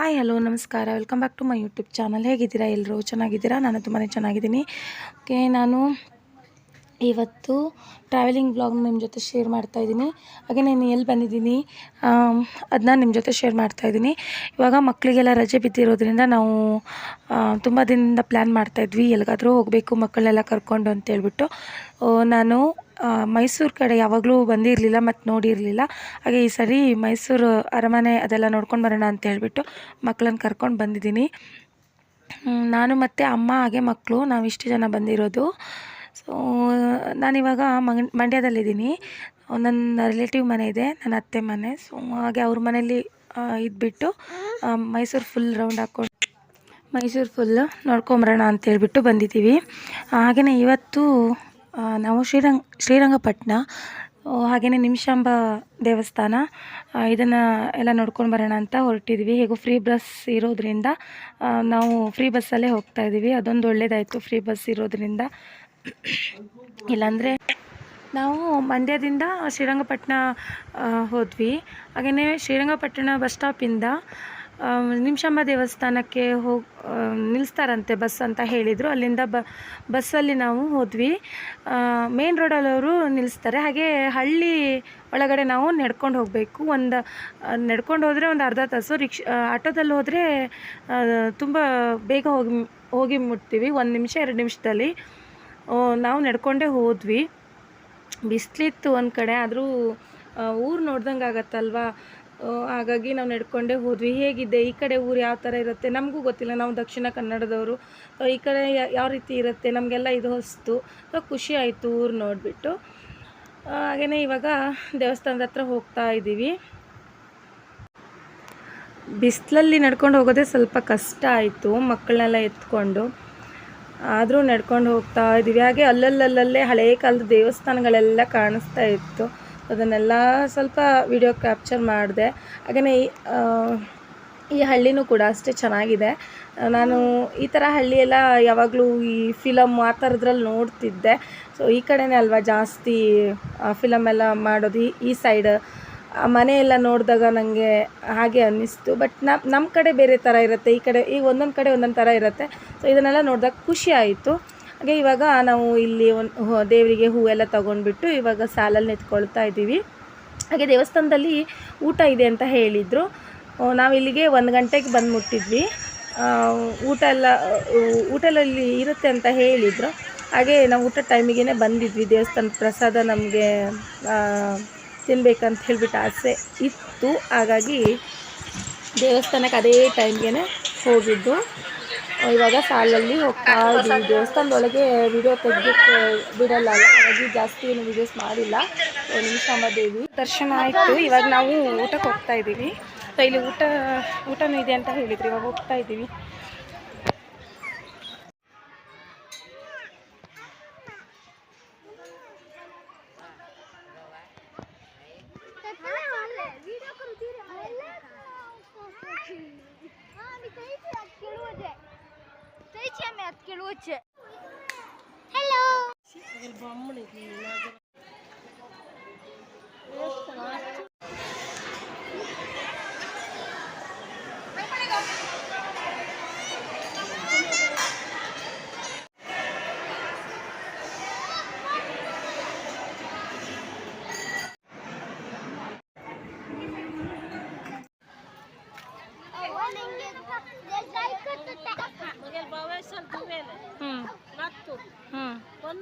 Hi, hello, ನಮಸ್ಕಾರ. Welcome back to my YouTube channel ಹೇಗಿದ್ದೀರಾ ಎಲ್ಲರೂ? ಚೆನ್ನಾಗಿದ್ದೀರಾ? ನಾನು ತುಂಬಾ ಚೆನ್ನಾಗಿದ್ದೀನಿ. ಓಕೆ ನಾನು ಇವತ್ತು ಟ್ರಾವೆಲಿಂಗ್ ಬ್ಲಾಗ್ ನಿಮ್ಮ ಜೊತೆ ಶೇರ್ ಮಾಡ್ತಾ ಇದ್ದೀನಿ. ಹಾಗೆ ನಾನು ಎಲ್ಲಿ ಬಂದಿದ್ದೀನಿ? ಅದನ್ನ ನಿಮ್ಮ ಜೊತೆ ಶೇರ್ ಮಾಡ್ತಾ ಇದ್ದೀನಿ. ಇವಾಗ ಮಕ್ಕಳಿಗೆಲ್ಲ ರಜೆ ಬಿದ್ದಿರೋದ್ರಿಂದ ನಾವು ತುಂಬ ದಿನದಿಂದ ಪ್ಲ್ಯಾನ್ ಮಾಡ್ತಾಯಿದ್ವಿ ಎಲ್ಲಿಗಾದರೂ ಹೋಗಬೇಕು ಮಕ್ಕಳನ್ನೆಲ್ಲ ಕರ್ಕೊಂಡು ಅಂತೇಳ್ಬಿಟ್ಟು ನಾನು ಮೈಸೂರು ಕಡೆ ಯಾವಾಗಲೂ ಬಂದಿರಲಿಲ್ಲ ಮತ್ತು ನೋಡಿರಲಿಲ್ಲ. ಹಾಗೆ ಈ ಸರಿ ಮೈಸೂರು ಅರಮನೆ ಅದೆಲ್ಲ ನೋಡ್ಕೊಂಡು ಬರೋಣ ಅಂತ ಹೇಳಿಬಿಟ್ಟು ಮಕ್ಕಳನ್ನ ಕರ್ಕೊಂಡು ಬಂದಿದ್ದೀನಿ. ನಾನು ಮತ್ತು ಅಮ್ಮ ಹಾಗೆ ಮಕ್ಕಳು ನಾವು ಇಷ್ಟು ಜನ ಬಂದಿರೋದು. ಸೊ ನಾನಿವಾಗ ಮಂಗ್, ಮಂಡ್ಯದಲ್ಲಿದ್ದೀನಿ. ನನ್ನ ರಿಲೇಟಿವ್ ಮನೆ ಇದೆ ನನ್ನ ಅತ್ತೆ ಮನೆ. ಸೊ ಹಾಗೆ ಅವ್ರ ಮನೇಲಿ ಇದ್ಬಿಟ್ಟು ಮೈಸೂರು ಫುಲ್ ರೌಂಡ್ ಹಾಕ್ಕೊಂಡು ಮೈಸೂರು ಫುಲ್ ನೋಡ್ಕೊಂಬರೋಣ ಅಂತ ಹೇಳಿಬಿಟ್ಟು ಬಂದಿದ್ದೀವಿ. ಹಾಗೆಯೇ ಇವತ್ತು ನಾವು ಶ್ರೀರಂಗ ಶ್ರೀರಂಗಪಟ್ಟಣ ಹಾಗೆಯೇ ನಿಮಿಷಾಂಬ ದೇವಸ್ಥಾನ. ಇದನ್ನು ಎಲ್ಲ ನೋಡ್ಕೊಂಡು ಬರೋಣ ಅಂತ ಹೊರಟಿದ್ವಿ. ಹೇಗೋ ಫ್ರೀ ಬಸ್ ಇರೋದ್ರಿಂದ ನಾವು ಫ್ರೀ ಬಸ್ಸಲ್ಲೇ ಹೋಗ್ತಾ ಇದ್ದೀವಿ ಅದೊಂದು ಒಳ್ಳೆಯದಾಯಿತು ಫ್ರೀ ಬಸ್ ಇರೋದ್ರಿಂದ. ಇಲ್ಲಾಂದರೆ ನಾವು ಮಂಡ್ಯದಿಂದ ಶ್ರೀರಂಗಪಟ್ಟಣ ಹೋದ್ವಿ. ಹಾಗೆಯೇ ಶ್ರೀರಂಗಪಟ್ಟಣ ಬಸ್ ಸ್ಟಾಪಿಂದ ನಿಮಿಷಾಂಬ ದೇವಸ್ಥಾನಕ್ಕೆ ಹೋಗಿ ನಿಲ್ಲಿಸ್ತಾರಂತೆ ಬಸ್ ಅಂತ ಹೇಳಿದರು. ಅಲ್ಲಿಂದ ಬ, ಬಸ್ಸಲ್ಲಿ ನಾವು ಹೋದ್ವಿ. ಮೇನ್ ರೋಡಲ್ಲವರು ನಿಲ್ಲಿಸ್ತಾರೆ ಹಾಗೆ ಹಳ್ಳಿ ಒಳಗಡೆ ನಾವು ನಡ್ಕೊಂಡು ಹೋಗಬೇಕು. ಒಂದು ನಡ್ಕೊಂಡು ಹೋದರೆ ಒಂದು ಅರ್ಧ ತಾಸು, ರಿಕ್ಷ ಆಟೋದಲ್ಲಿ ಹೋದರೆ ತುಂಬ ಬೇಗ ಹೋಗಿ ಹೋಗಿ ಮುಟ್ತೀವಿ. ಒಂದು ನಿಮಿಷ, ಎರಡು ನಿಮಿಷದಲ್ಲಿ ನಾವು ನಡ್ಕೊಂಡೇ ಹೋದ್ವಿ. ಬಿಸಿಲಿತ್ತು ಒಂದು ಕಡೆ. ಆದರೂ ಊರು ನೋಡ್ದಂಗೆ ಆಗತ್ತಲ್ವಾ? ಹಾಗಾಗಿ ನಾವು ನಡ್ಕೊಂಡೇ ಹೋದ್ವಿ. ಹೇಗಿದೆ? ಈ ಕಡೆ ಊರು ಯಾವ ಥರ ಇರುತ್ತೆ? ನಮಗೂ ಗೊತ್ತಿಲ್ಲ. ನಾವು ದಕ್ಷಿಣ ಕನ್ನಡದವರು. ಈ ಕಡೆ ಯಾವ ರೀತಿ ಇರುತ್ತೆ? ನಮಗೆಲ್ಲ ಇದು ಹೊಸ್ತು. ಸೊ, ಖುಷಿ ಆಯಿತು ಊರು ನೋಡಿಬಿಟ್ಟು. ಹಾಗೆಯೇ ಇವಾಗ ದೇವಸ್ಥಾನದ ಹತ್ರ ಹೋಗ್ತಾ ಇದ್ದೀವಿ ಬಿಸಿಲಲ್ಲಿ ನಡ್ಕೊಂಡು ಹೋಗೋದೇ ಸ್ವಲ್ಪ ಕಷ್ಟ ಆಯಿತು. ಮಕ್ಕಳನ್ನೆಲ್ಲ ಎತ್ಕೊಂಡು. ಆದರೂ ನಡ್ಕೊಂಡು ಹೋಗ್ತಾ ಇದ್ದೀವಿ ಹಾಗೆ ಅಲ್ಲಲ್ಲಲ್ಲೇ ಹಳೇ ಕಾಲದ ದೇವಸ್ಥಾನಗಳೆಲ್ಲ ಕಾಣಿಸ್ತಾ ಇತ್ತು. ಅದನ್ನೆಲ್ಲ ಸ್ವಲ್ಪ ವಿಡಿಯೋ ಕ್ಯಾಪ್ಚರ್ ಮಾಡಿದೆ. ಹಾಗೆಯೇ ಈ ಹಳ್ಳಿನೂ ಕೂಡ ಅಷ್ಟೇ ಚೆನ್ನಾಗಿದೆ. ನಾನು ಈ ಥರ ಹಳ್ಳಿಯೆಲ್ಲ ಯಾವಾಗಲೂ ಈ ಫಿಲಮ್ ಆ ಥರದ್ರಲ್ಲಿ ನೋಡ್ತಿದ್ದೆ. ಸೊ ಈ ಕಡೆನೇ ಅಲ್ವಾ ಜಾಸ್ತಿ ಫಿಲಮ್ ಎಲ್ಲ ಮಾಡೋದು. ಈ- ಈ ಸೈಡ್ ಆ, ಮನೆ ಎಲ್ಲ ನೋಡಿದಾಗ ನನಗೆ ಹಾಗೆ ಅನ್ನಿಸ್ತು. ಬಟ್ ನಮ್ಮ ಕಡೆ ಬೇರೆ ಥರ ಇರುತ್ತೆ. ಈ ಕಡೆ ಈಗ ಒಂದೊಂದು ಕಡೆ ಒಂದೊಂದು ಥರ ಇರುತ್ತೆ. ಸೊ ಇದನ್ನೆಲ್ಲ ನೋಡಿದಾಗ ಖುಷಿ ಆಯಿತು. ಹಾಗೆ ಇವಾಗ ನಾವು ಇಲ್ಲಿ ಒಂದು ದೇವರಿಗೆ ಹೂವೆಲ್ಲ ತೊಗೊಂಡ್ಬಿಟ್ಟು ಇವಾಗ ಸಾಲಲ್ಲಿ ನಿಂತ್ಕೊಳ್ತಾ ಇದ್ದೀವಿ. ಹಾಗೆ ದೇವಸ್ಥಾನದಲ್ಲಿ ಊಟ ಇದೆ ಅಂತ ಹೇಳಿದರು. ನಾವು ಇಲ್ಲಿಗೆ ಒಂದು ಗಂಟೆಗೆ ಬಂದು ಮುಟ್ಟಿದ್ವಿ ಊಟ ಎಲ್ಲ ಊಟಲಲ್ಲಿ ಇರುತ್ತೆ ಅಂತ ಹೇಳಿದರು. ಹಾಗೆ ನಾವು ಊಟ ಟೈಮಿಗೆ ಬಂದಿದ್ವಿ. ದೇವಸ್ಥಾನದ ಪ್ರಸಾದ ನಮಗೆ ತಿನ್ಬೇಕಂತ ಹೇಳಿಬಿಟ್ಟು ಆಸೆ ಇತ್ತು. ಹಾಗಾಗಿ ದೇವಸ್ಥಾನಕ್ಕೆ ಅದೇ ಟೈಮ್ಗೆ ಹೋಗಿದ್ದು. ಇವಾಗ ಸಾಲಲ್ಲಿ ಹೋಗ್ತಾ ಇದ್ದೀವಿ. ದೇವಸ್ಥಾನದೊಳಗೆ ವಿಡಿಯೋ ತೆಗ್ದಕ್ಕೆ ಬಿಡಲ್ಲ. ಹಾಗಾಗಿ ಜಾಸ್ತಿ ಏನು ವಿಡಿಯೋಸ್ ಮಾಡಿಲ್ಲ. ನಿಮಿಷಾಂಬ ದೇವಿ ದರ್ಶನ ಆಯಿತು. ಇವಾಗ ನಾವು ಊಟಕ್ಕೆ ಹೋಗ್ತಾ ಇದ್ದೀವಿ. ಸೊ, ಇಲ್ಲಿ ಊಟ, ಊಟನೂ ಇದೆ ಅಂತ ಹೇಳಿದ್ರು. ಇವಾಗ ಹೋಗ್ತಾ ಇದ್ದೀವಿ. కూర్చో. హలో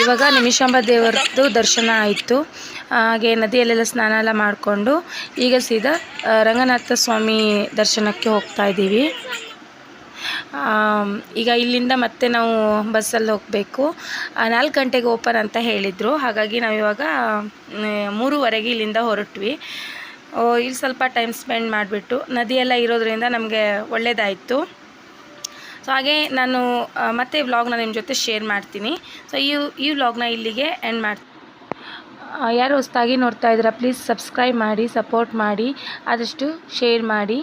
ಇವಾಗ ನಿಮಿಷಾಂಬ ದೇವರದ್ದು ದರ್ಶನ ಆಯಿತು. ಹಾಗೆ ನದಿಯಲ್ಲೆಲ್ಲ ಸ್ನಾನ ಎಲ್ಲ ಮಾಡಿಕೊಂಡು ಈಗ ಸೀದಾ ರಂಗನಾಥ ಸ್ವಾಮಿ ದರ್ಶನಕ್ಕೆ ಹೋಗ್ತಾ ಇದ್ದೀವಿ. ಈಗ ಇಲ್ಲಿಂದ ಮತ್ತೆ ನಾವು ಬಸ್ಸಲ್ಲಿ ಹೋಗಬೇಕು. ನಾಲ್ಕು ಗಂಟೆಗೆ ಓಪನ್ ಅಂತ ಹೇಳಿದರು. ಹಾಗಾಗಿ ನಾವಿವಾಗ ಮೂರುವರೆಗೆ ಇಲ್ಲಿಂದ ಹೊರಟ್ವಿ. ಇಲ್ಲಿ ಸ್ವಲ್ಪ ಟೈಮ್ ಸ್ಪೆಂಡ್ ಮಾಡಿಬಿಟ್ಟು ನದಿಯೆಲ್ಲ ಇರೋದ್ರಿಂದ ನಮಗೆ ಒಳ್ಳೆಯದಾಯಿತು ಸೊ ಹಾಗೆ ನಾನು ಮತ್ತೆ ವ್ಲಾಗ್ನ ನಿಮ್ಮ ಜೊತೆ ಶೇರ್ ಮಾಡ್ತೀನಿ. ಸೊ ಈ ಈ ವ್ಲಾಗ್ನ ಇಲ್ಲಿಗೆ ಎಂಡ್ ಮಾಡ್ತೀನಿ ಯಾರು ಹೊಸ್ದಾಗಿ ನೋಡ್ತಾ ಇದ್ದೀರಾ ಪ್ಲೀಸ್ ಸಬ್ಸ್ಕ್ರೈಬ್ ಮಾಡಿ ಸಪೋರ್ಟ್ ಮಾಡಿ, ಆದಷ್ಟು ಶೇರ್ ಮಾಡಿ.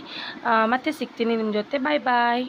ಮತ್ತೆ ಸಿಗ್ತೀನಿ ನಿಮ್ಮ ಜೊತೆ. ಬಾಯ್ ಬಾಯ್